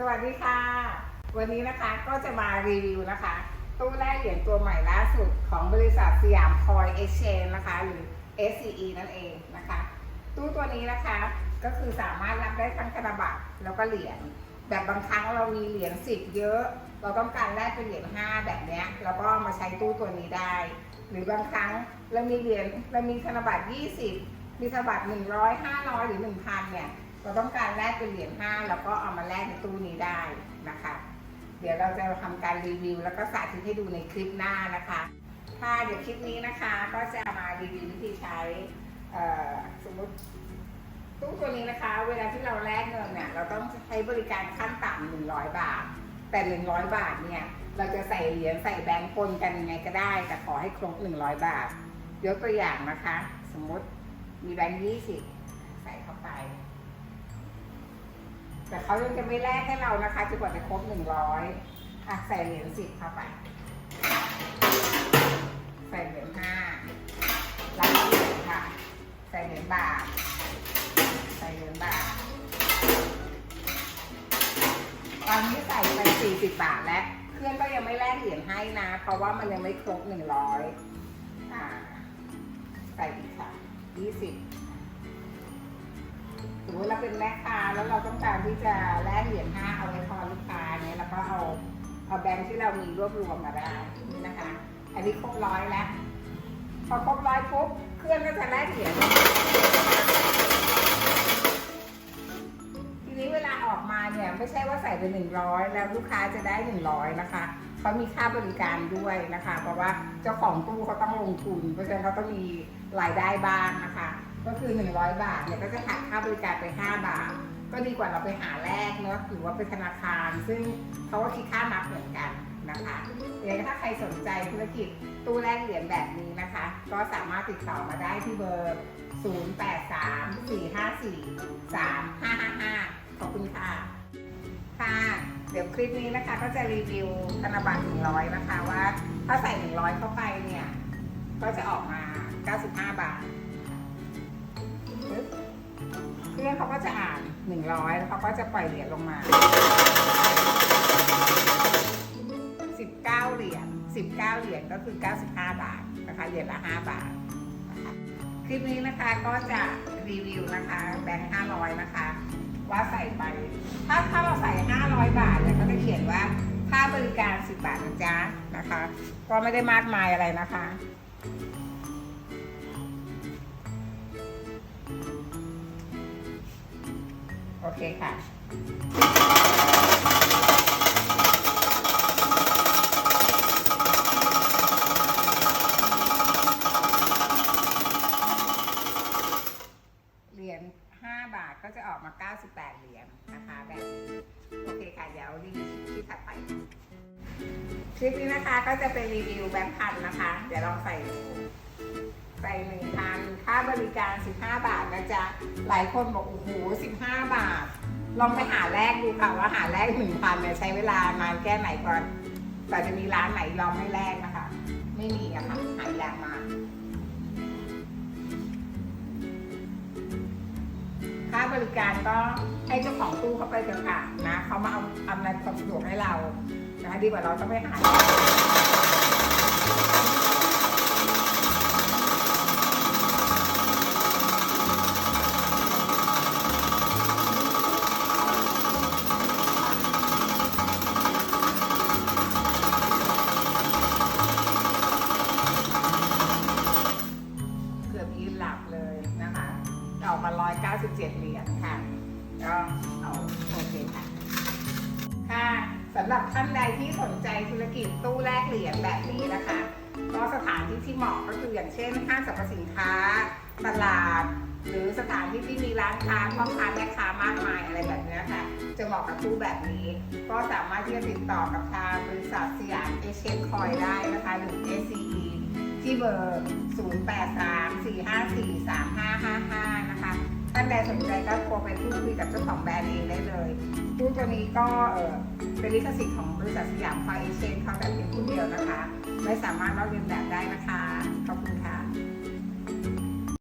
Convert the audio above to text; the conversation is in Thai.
สวัสดีค่ะ วันนี้นะคะก็จะมารีวิวนะคะ ตู้แรกเหรียญตัวใหม่ล่าสุดของบริษัทสยามคอยเอ็กชแนนนะคะ หรือ SCE นั่นเองนะคะ ตู้ตัวนี้นะคะก็คือสามารถรับได้ทั้งธนบัตรแล้วก็เหรียญแบบบางครั้งเรามีเหรียญสิบเยอะ เราต้องการแลกเป็นเหรียญห้าแบบนี้เราก็มาใช้ตู้ตัวนี้ได้ หรือบางครั้งเรามีเหรียญเรามีธนบัตร20 มีธนบัตร100 500หรือ1,000เนี่ยเราต้องการแลกเป็นเหรียญห้าแล้วก็เอามาแลกในตู้นี้ได้นะคะ เดี๋ยวเราจะทำการรีวิว แล้วก็สาธิตให้ดูในคลิปหน้านะคะ ค่ะเดี๋ยวคลิปนี้นะคะ ก็จะมารีวิววิธีใช้สมมติตู้ตัวนี้นะคะ เวลาที่เราแลกเงินเนี่ยเราต้องใช้บริการขั้นต่ำหนึ่งร้อยบาท แต่หนึ่งร้อยบาทเนี่ยเราจะใส่เหรียญใส่แบงค์ปนกันยังไงก็ได้ แต่ขอให้ครบหนึ่งร้อยบาทยกตัวอย่างนะคะ สมมติ มีแบงค์ยี่สิบใส่เข้าไป แต่เขายังจะไม่แลกให้เรานะคะจนกว่าจะครบหนึ่งร้อยอะใส่เหรียญสิบเข้าไป ใส่เหรียญห้ารับเหรียญค่ะ ใส่เหรียญบาท ใส่เหรียญบาท ตอนนี้ใส่ไป40บบาทแล้ว เพื่อนก็ยังไม่แลกเหรียญให้นะ เพราะว่ามันยังไม่ครบ100อ่าใส่อีก ค่ะ20สมมติเราเป็นแม่ค้าแล้วเราต้องการที่จะแลกเหรียญห้าเอาไว้ทอนลูกค้าเนี่ยแล้วก็เอาเอาแบงค์ที่เรามีรวบรวมมาได้นี่นะคะ อันนี้ครบร้อยแล้วพอครบร้อยปุ๊บเครื่องก็จะแลกเหรียญทีนี้เวลาออกมาเนี่ยไม่ใช่ว่าใส่ไปหนึ่งร้อยแล้วลูกค้าจะได้หนึ่งร้อยนะคะ เขามีค่าบริการด้วยนะคะ เพราะว่าเจ้าของตู้เขาต้องลงทุน เพราะฉะนั้นเขาต้องมีรายได้บ้างนะคะ ก็คือ 100 บาทเนี่ยก็จะหักค่าบริการไป 5 บาท ก็ดีกว่าเราไปหาแลกเนาะหรือว่าไปธนาคาร ซึ่งเขาก็คิดค่านับเหมือนกันนะคะเดี๋ยวถ้าใครสนใจธุรกิจตู้แลกเหรียญแบบนี้นะคะ ก็สามารถติดต่อมาได้ที่เบอร์ 0834543555 ขอบคุณค่ะค่ะ เดี๋ยวคลิปนี้นะคะก็จะรีวิวธนบัตร100 นะคะว่า ถ้าใส่ 100 เข้าไปเนี่ย ก็จะออกมา 95 บาทปึ๊บเครื่องเขาก็จะอ่าน 100 แล้วเขาก็จะปล่อยเหรียญลงมา 19 เหรียญ 19 เหรียญก็คือ 95 บาทนะคะ เหรียญละ 5 บาทคะคลิปนี้นะคะก็จะรีวิวนะคะแบงค์500 นะคะ ว่าใส่ไป ถ้าถ้าเราใส่ 500 บริการ 10 บาทนะจ๊ะนะคะ ก็ไม่ได้มากมายอะไรนะคะโอเคค่ะเหรียญ5บาทก็จะออกมา 98 เหรียญนะคะ แบบนี้ โอเคค่ะ เดี๋ยวรีวิวคลิปถัดไป คลิปนี้นะคะก็จะเป็นรีวิวแบงค์พันนะคะ เดี๋ยวลองใส่ดูใส่หนึ่งพันค่าบริการ 15 บาทนะจ๊ะ หลายคนบอกโอ้โห15 บาท ลองไปหาแลกดูค่ะว่าหาแลก1,000เนี่ยใช้เวลานานแค่ไหนก่อนแต่จะมีร้านไหนยอมให้แลกนะคะ ไม่มีอะค่ะหายากมากค่าบริการก็ให้เจ้าของตู้เขาไปเถอะค่ะนะเขามาเอาอำนวยความสะดวกให้เรา นะดีกว่าเราต้องไปหาเกือบยืนหลับเลยนะคะออกมา 197 เหรียญค่ะ ก็เอาโอเคค่ะ ค่ะ สำหรับท่านใดที่สนใจธุรกิจตู้แลกเหรียญแบบนี้นะคะ ก็สถานที่ที่เหมาะก็คืออย่างเช่นห้างสรรพสินค้า ตลาด หรือสถานที่ที่มีร้านค้าพ่อค้าแม่ค้ามากมายอะไรแบบนี้ค่ะ จะเหมาะกับตู้แบบนี้ ก็สามารถที่จะติดต่อกับทางบริษัทสยามเอเชียคอยได้นะคะหรือ SCE ที่เบอร์ 0834543555 นะคะ ท่านใดสนใจก็โทรไปพูดคุยกับเจ้าของแบรนด์เองได้เลยตู้ตัวนี้ก็เออ เป็นลิขสิทธิ์ของบริษัทสยามไฟเอเชนเขาแต่เพียงผู้เดียวนะคะ ไม่สามารถลอกเลียนแบบได้นะคะ ขอบคุณค่ะ